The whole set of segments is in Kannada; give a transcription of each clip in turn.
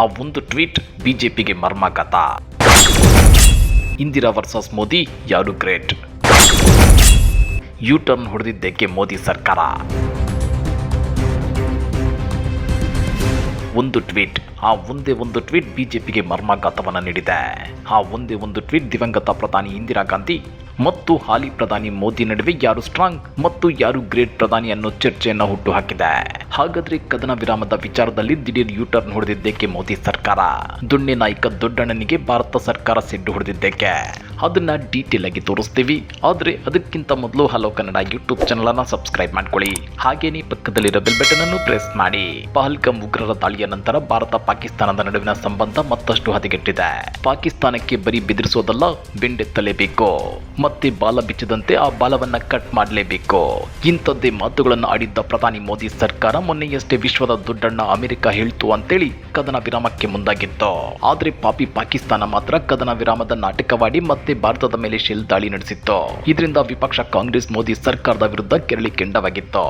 ಆ ಒಂದು ಟ್ವೀಟ್ ಬಿಜೆಪಿಗೆ ಮರ್ಮಾಘಾತ. ಇಂದಿರಾ ವರ್ಸಸ್ ಮೋದಿ, ಯಾರು ಗ್ರೇಟ್ ಯು ಟರ್ನ್ ಹೊಡೆದಿದ್ದಕ್ಕೆ ಮೋದಿ ಸರ್ಕಾರ. ಒಂದು ಟ್ವೀಟ್, ಆ ಒಂದೇ ಒಂದು ಟ್ವೀಟ್ ಬಿಜೆಪಿಗೆ ಮರ್ಮಾಘಾತವನ್ನು ನೀಡಿದೆ. ಆ ಒಂದೇ ಒಂದು ಟ್ವೀಟ್ ದಿವಂಗತ ಪ್ರಧಾನಿ ಇಂದಿರಾ ಗಾಂಧಿ, ಮತ್ತು ಹಾಲಿ ಪ್ರಧಾನಿ ಮೋದಿ ನಡುವೆ ಯಾರು ಸ್ಟ್ರಾಂಗ್ ಮತ್ತು ಯಾರು ಗ್ರೇಟ್ ಪ್ರಧಾನಿ ಅನ್ನೋ ಚರ್ಚೆಯನ್ನು ಹುಟ್ಟುಹಾಕಿದೆ ಹಾಗಾದ್ರೆ ಕದನ ವಿರಾಮದ ವಿಚಾರದಲ್ಲಿ ದಿಢೀರ್ ಯೂಟರ್ನ್ ಹೊಡೆದಿದ್ದಕ್ಕೆ ಮೋದಿ ಸರ್ಕಾರ? ದುಣ್ಣೆ ನಾಯಕ ದೊಡ್ಡಣ್ಣನಿಗೆ ಭಾರತ ಸರ್ಕಾರ ಸಿಡ್ಡು ಹೊಡೆದಿದ್ದಕ್ಕೆ ಅದನ್ನ ಡೀಟೇಲ್ ಆಗಿ ತೋರಿಸ್ತೀವಿ. ಆದ್ರೆ ಅದಕ್ಕಿಂತ ಮೊದಲು ಹಲೋ ಕನ್ನಡ ಯೂಟ್ಯೂಬ್ ಚಾನಲ್ ಅನ್ನ ಸಬ್ಸ್ಕ್ರೈಬ್ ಮಾಡ್ಕೊಳ್ಳಿ. ಹಾಗೇನೆ ಪಕ್ಕದಲ್ಲಿರೋ ಬೆಲ್ ಬಟನ್ ಅನ್ನು ಪ್ರೆಸ್ ಮಾಡಿ. ಪಹಲ್ಗಮ್ ಉಗ್ರರ ದಾಳಿಯ ನಂತರ ಭಾರತ ಪಾಕಿಸ್ತಾನದ ನಡುವಿನ ಸಂಬಂಧ ಮತ್ತಷ್ಟು ಹದಗೆಟ್ಟಿದೆ. ಪಾಕಿಸ್ತಾನಕ್ಕೆ ಬರೀ ಬೆದರಿಸೋದಲ್ಲ, ಬೆಂಡೆತ್ತಲೇಬೇಕು. ಮತ್ತೆ ಬಾಲ ಬಿಚ್ಚದಂತೆ ಆ ಬಾಲವನ್ನ ಕಟ್ ಮಾಡಲೇಬೇಕು. ಇಂಥದ್ದೇ ಮಾತುಗಳನ್ನು ಆಡಿದ್ದ ಪ್ರಧಾನಿ ಮೋದಿ ಸರ್ಕಾರ ಮೊನ್ನೆಯಷ್ಟೇ ವಿಶ್ವದ ದುಡ್ಡಣ್ಣ ಅಮೆರಿಕ ಹೇಳ್ತು ಅಂತೇಳಿ ಕದನ ವಿರಾಮಕ್ಕೆ ಮುಂದಾಗಿತ್ತು. ಆದ್ರೆ ಪಾಪಿ ಪಾಕಿಸ್ತಾನ ಮಾತ್ರ ಕದನ ವಿರಾಮದ ನಾಟಕವಾಡಿ ಮತ್ತೆ ಭಾರತದ ಮೇಲೆ ಶೆಲ್ ದಾಳಿ ನಡೆಸಿತ್ತು. ಇದರಿಂದ ವಿಪಕ್ಷ ಕಾಂಗ್ರೆಸ್, ಮೋದಿ ಸರ್ಕಾರದ ವಿರುದ್ಧ ಕೆರಳಿ ಕೆಂಡವಾಗಿತ್ತು.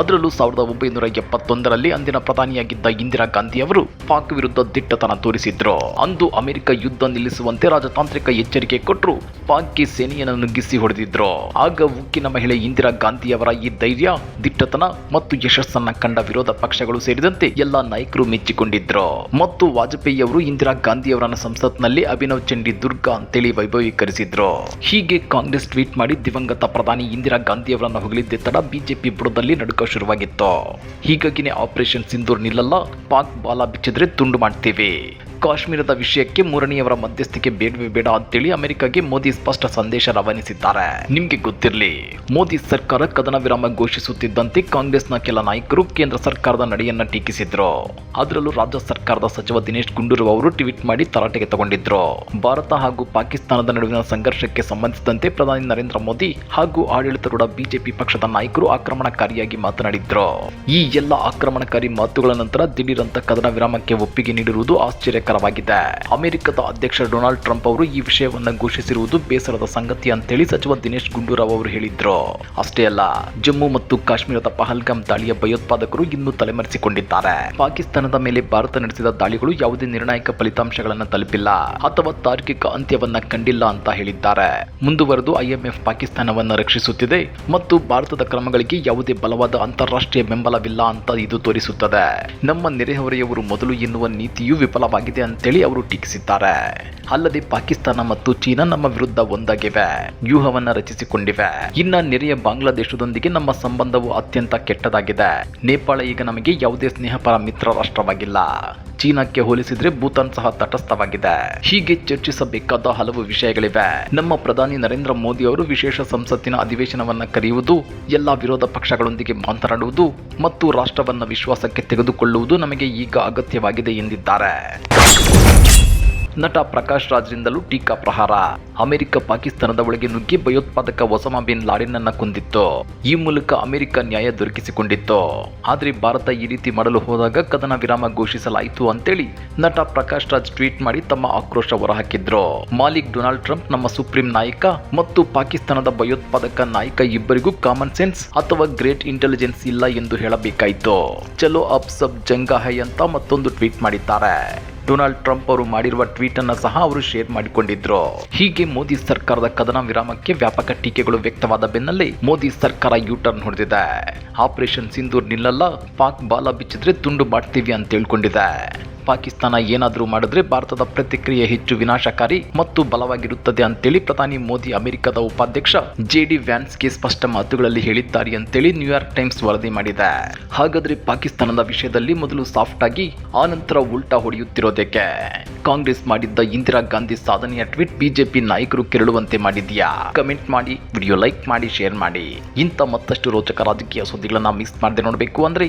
ಅದರಲ್ಲೂ ಸಾವಿರದ ಒಂಬೈನೂರ ಎಪ್ಪತ್ತೊಂದರಲ್ಲಿ ಅಂದಿನ ಪ್ರಧಾನಿಯಾಗಿದ್ದ ಇಂದಿರಾ ಗಾಂಧಿ ಅವರು ಪಾಕ್ ವಿರುದ್ಧ ದಿಟ್ಟತನ ತೋರಿಸಿದ್ರು. ಅಂದು ಅಮೆರಿಕ ಯುದ್ಧ ನಿಲ್ಲಿಸುವಂತೆ ರಾಜತಾಂತ್ರಿಕ ಎಚ್ಚರಿಕೆ ಕೊಟ್ಟರು ಪಾಕ್ಗೆ ಸೇನೆಯನ್ನು ನುಗ್ಗಿಸಿ ಹೊಡೆದಿದ್ರು. ಆಗ ಉಕ್ಕಿನ ಮಹಿಳೆ ಇಂದಿರಾ ಗಾಂಧಿ ಅವರ ಈ ಧೈರ್ಯ, ದಿಟ್ಟತನ ಮತ್ತು ಯಶಸ್ಸನ್ನ ಕಂಡ ವಿರೋಧ ಪಕ್ಷಗಳು ಸೇರಿದಂತೆ ಎಲ್ಲಾ ನಾಯಕರು ಮೆಚ್ಚಿಕೊಂಡಿದ್ರು. ಮತ್ತು ವಾಜಪೇಯಿ ಅವರು ಇಂದಿರಾ ಗಾಂಧಿಯವರನ್ನ ಸಂಸತ್ನಲ್ಲಿ ಅಭಿನವ್ ಚಂಡಿ ದುರ್ಗಾ ಅಂತೇಳಿ ವೈಭವೀಕರಿಸಿದ್ರು. ಹೀಗೆ ಕಾಂಗ್ರೆಸ್ ಟ್ವೀಟ್ ಮಾಡಿ ದಿವಂಗತ ಪ್ರಧಾನಿ ಇಂದಿರಾ ಗಾಂಧಿಯವರನ್ನ ಹೊಗಳಿದ್ದೆ ತಡ ಬಿಜೆಪಿ ಬುಡದಲ್ಲಿ ನಡುಕ ಶುರುವಾಗಿತ್ತು. ಹೀಗಾಗಿನೇ ಆಪರೇಷನ್ ಸಿಂಧೂರ್ ನಿಲ್ಲಲ್ಲ, ಪಾಕ್ ಬಾಲ ಬಿಚ್ಚಿದ್ರೆ ತುಂಡು ಮಾಡ್ತೀವಿ. ಕಾಶ್ಮೀರದ ವಿಷಯಕ್ಕೆ ಮೂರನೆಯವರ ಮಧ್ಯಸ್ಥಿಕೆ ಬೇಡವೇ ಬೇಡ ಅಂತೇಳಿ ಅಮೆರಿಕಗೆ ಮೋದಿ ಸ್ಪಷ್ಟ ಸಂದೇಶ ರವಾನಿಸಿದ್ದಾರೆ. ನಿಮ್ಗೆ ಗೊತ್ತಿರಲಿ, ಮೋದಿ ಸರ್ಕಾರ ಕದನ ವಿರಾಮ ಘೋಷಿಸುತ್ತಿದ್ದಂತೆ ಕಾಂಗ್ರೆಸ್ನ ಕೆಲ ನಾಯಕರು ಕೇಂದ್ರ ಸರ್ಕಾರದ ನಡೆಯನ್ನ ಟೀಕಿಸಿದ್ರು. ಅದರಲ್ಲೂ ರಾಜ್ಯ ಸರ್ಕಾರದ ಸಚಿವ ದಿನೇಶ್ ಗುಂಡೂರಾವ್ ಅವರು ಟ್ವೀಟ್ ಮಾಡಿ ತರಾಟೆಗೆ ತಗೊಂಡಿದ್ರು. ಭಾರತ ಹಾಗೂ ಪಾಕಿಸ್ತಾನದ ನಡುವಿನ ಸಂಘರ್ಷಕ್ಕೆ ಸಂಬಂಧಿಸಿದಂತೆ ಪ್ರಧಾನಿ ನರೇಂದ್ರ ಮೋದಿ ಹಾಗೂ ಆಡಳಿತರೂಢ ಬಿಜೆಪಿ ಪಕ್ಷದ ನಾಯಕರು ಆಕ್ರಮಣಕಾರಿಯಾಗಿ ಮಾತನಾಡಿದ್ರು. ಈ ಎಲ್ಲ ಆಕ್ರಮಣಕಾರಿ ಮಾತುಗಳ ನಂತರ ದಿಢೀರಂತ ಕದನ ವಿರಾಮಕ್ಕೆ ಒಪ್ಪಿಗೆ ನೀಡಿರುವುದು ಆಶ್ಚರ್ಯಕರವಾಗಿದೆ ಅಮೆರಿಕದ ಅಧ್ಯಕ್ಷ ಡೊನಾಲ್ಡ್ ಟ್ರಂಪ್ ಅವರು ಈ ವಿಷಯವನ್ನು ಘೋಷಿಸಿರುವುದು ಬೇಸರದ ಸಂಗತಿ ಅಂತೇಳಿ ಸಚಿವ ದಿನೇಶ್ ಗುಂಡೂರಾವ್ ಅವರು ಹೇಳಿದ್ರು. ಅಷ್ಟೇ ಅಲ್ಲ, ಜಮ್ಮು ಮತ್ತು ಕಾಶ್ಮೀರದ ಪಹಲ್ಗಾಮ್ ದಾಳಿಯ ಭಯೋತ್ಪಾದಕರು ಇನ್ನೂ ತಲೆಮರೆಸಿಕೊಂಡಿದ್ದಾರೆ. ಪಾಕಿಸ್ತಾನದ ಮೇಲೆ ಭಾರತ ನಡೆಸಿದ ದಾಳಿಗಳು ಯಾವುದೇ ನಿರ್ಣಾಯಕ ಫಲಿತಾಂಶಗಳನ್ನು ತಲುಪಿಲ್ಲ ಅಥವಾ ತಾರ್ಕಿಕ ಅಂತ್ಯವನ್ನ ಕಂಡಿಲ್ಲ ಅಂತ ಹೇಳಿದ್ದಾರೆ. ಮುಂದುವರೆದು ಐಎಂಎಫ್ ಪಾಕಿಸ್ತಾನವನ್ನು ರಕ್ಷಿಸುತ್ತಿದೆ ಮತ್ತು ಭಾರತದ ಕ್ರಮಗಳಿಗೆ ಯಾವುದೇ ಬಲವಾದ ಅಂತಾರಾಷ್ಟ್ರೀಯ ಬೆಂಬಲವಿಲ್ಲ ಅಂತ ಇದು ತೋರಿಸುತ್ತದೆ. ನಮ್ಮ ನೆರೆಹೊರೆಯವರು ಮೊದಲು ಎನ್ನುವ ನೀತಿಯು ವಿಫಲವಾಗಿದೆ ಅಂತೇಳಿ ಅವರು ಟೀಕಿಸಿದ್ದಾರೆ. ಅಲ್ಲದೆ ಪಾಕಿಸ್ತಾನ ಮತ್ತು ಚೀನಾ ನಮ್ಮ ವಿರುದ್ಧ ಒಂದಾಗಿವೆ. ವ್ಯೂಹವನ್ನ ರಚಿಸಿಕೊಂಡಿವೆ. ಇನ್ನ ನೆರೆಯ ಬಾಂಗ್ಲಾದೇಶದೊಂದಿಗೆ ನಮ್ಮ ಸಂಬಂಧವು ಅತ್ಯಂತ ಕೆಟ್ಟದಾಗಿದೆ. ನೇಪಾಳ ಈಗ ನಮಗೆ ಯಾವುದೇ ಸ್ನೇಹಪರ ಮಿತ್ರ ರಾಷ್ಟ್ರವಾಗಿಲ್ಲ ಚೀನಾಕ್ಕೆ ಹೋಲಿಸಿದ್ರೆ ಭೂತಾನ್ ಸಹ ತಟಸ್ಥವಾಗಿದೆ. ಹೀಗೆ ಚರ್ಚಿಸಬೇಕಾದ ಹಲವು ವಿಷಯಗಳಿವೆ. ನಮ್ಮ ಪ್ರಧಾನಿ ನರೇಂದ್ರ ಮೋದಿ ಅವರು ವಿಶೇಷ ಸಂಸತ್ತಿನ ಅಧಿವೇಶನವನ್ನ ಕರೆಯುವುದು, ಎಲ್ಲಾ ವಿರೋಧ ಪಕ್ಷಗಳೊಂದಿಗೆ ಮಾತನಾಡುವುದು ಮತ್ತು ರಾಷ್ಟ್ರವನ್ನ ವಿಶ್ವಾಸಕ್ಕೆ ತೆಗೆದುಕೊಳ್ಳುವುದು ನಮಗೆ ಈಗ ಅಗತ್ಯವಾಗಿದೆ ಎಂದಿದ್ದಾರೆ. ನಟ ಪ್ರಕಾಶ್ ರಾಜ್ರಿಂದಲೂ ಟೀಕಾ ಪ್ರಹಾರ. ಅಮೆರಿಕ ಪಾಕಿಸ್ತಾನದ ಒಳಗೆ ನುಗ್ಗಿ ಭಯೋತ್ಪಾದಕ ಒಸಮಾ ಬಿನ್ ಲಾಡಿನನ್ನು ಕುಂದಿತ್ತು. ಈ ಮೂಲಕ ಅಮೆರಿಕ ನ್ಯಾಯ ದೊರಕಿಸಿಕೊಂಡಿತ್ತು. ಆದ್ರೆ ಭಾರತ ಈ ರೀತಿ ಮಾಡಲು ಹೋದಾಗ ಕದನ ವಿರಾಮ ಘೋಷಿಸಲಾಯಿತು ಅಂತೇಳಿ ನಟ ಪ್ರಕಾಶ್ ರಾಜ್ ಟ್ವೀಟ್ ಮಾಡಿ ತಮ್ಮ ಆಕ್ರೋಶ ಹೊರಹಾಕಿದ್ರು. ಮಾಲಿಕ್ ಡೊನಾಲ್ಡ್ ಟ್ರಂಪ್ ನಮ್ಮ ಸುಪ್ರೀಂ ನಾಯಕ ಮತ್ತು ಪಾಕಿಸ್ತಾನದ ಭಯೋತ್ಪಾದಕ ನಾಯಕ ಇಬ್ಬರಿಗೂ ಕಾಮನ್ ಸೆನ್ಸ್ ಅಥವಾ ಗ್ರೇಟ್ ಇಂಟೆಲಿಜೆನ್ಸ್ ಇಲ್ಲ ಎಂದು ಹೇಳಬೇಕಾಯಿತು. ಚಲೋ ಅಪ್ ಸಬ್ ಜಂಗ ಹೈ ಅಂತ ಮತ್ತೊಂದು ಟ್ವೀಟ್ ಮಾಡಿದ್ದಾರೆ. ಡೊನಾಲ್ಡ್ ಟ್ರಂಪ್ ಅವರು ಮಾಡಿರುವ ಟ್ವೀಟ್ ಅನ್ನ ಸಹ ಅವರು ಶೇರ್ ಮಾಡಿಕೊಂಡಿದ್ರು. ಹೀಗೆ ಮೋದಿ ಸರ್ಕಾರದ ಕದನ ವಿರಾಮಕ್ಕೆ ವ್ಯಾಪಕ ಟೀಕೆಗಳು ವ್ಯಕ್ತವಾದ ಬೆನ್ನಲ್ಲೇ ಮೋದಿ ಸರ್ಕಾರ ಯು ಟರ್ನ್ ಹೊಡೆದಿದೆ. ಆಪರೇಷನ್ ಸಿಂಧೂರ್ ನಿಲ್ಲಲ್ಲ, ಪಾಕ್ ಬಾಲ ಬಿಚ್ಚಿದ್ರೆ ತುಂಡು ಮಾಡ್ತೀವಿ ಅಂತ ಹೇಳ್ಕೊಂಡಿದೆ ಪಾಕಿಸ್ತಾನ ಏನಾದರೂ ಮಾಡಿದ್ರೆ ಭಾರತದ ಪ್ರತಿಕ್ರಿಯೆ ಹೆಚ್ಚು ವಿನಾಶಕಾರಿ ಮತ್ತು ಬಲವಾಗಿರುತ್ತದೆ ಅಂತೇಳಿ ಪ್ರಧಾನಿ ಮೋದಿ ಅಮೆರಿಕದ ಉಪಾಧ್ಯಕ್ಷ ಜೆ ಡಿ ವ್ಯಾನ್ಸ್ಗೆ ಸ್ಪಷ್ಟ ಮಾತುಗಳಲ್ಲಿ ಹೇಳಿದ್ದಾರೆ ಅಂತೇಳಿ ನ್ಯೂಯಾರ್ಕ್ ಟೈಮ್ಸ್ ವರದಿ ಮಾಡಿದೆ. ಹಾಗಾದ್ರೆ ಪಾಕಿಸ್ತಾನದ ವಿಷಯದಲ್ಲಿ ಮೊದಲು ಸಾಫ್ಟ್ ಆಗಿ ಆನಂತರ ಉಲ್ಟಾ ಹೊಡೆಯುತ್ತಿರೋದಕ್ಕೆ. ಕಾಂಗ್ರೆಸ್ ಮಾಡಿದ್ದ ಇಂದಿರಾ ಗಾಂಧಿ ಸಾಧನೆಯ ಟ್ವೀಟ್ ಬಿಜೆಪಿ ನಾಯಕರು ಕೆರಳುವಂತೆ ಮಾಡಿದ್ಯಾ ಕಮೆಂಟ್ ಮಾಡಿ, ವಿಡಿಯೋ ಲೈಕ್ ಮಾಡಿ, ಶೇರ್ ಮಾಡಿ. ಇಂಥ ಮತ್ತಷ್ಟು ರೋಚಕ ರಾಜಕೀಯ ಸುದ್ದಿಗಳನ್ನ ಮಿಸ್ ಮಾಡದೆ ನೋಡಬೇಕು ಅಂದ್ರೆ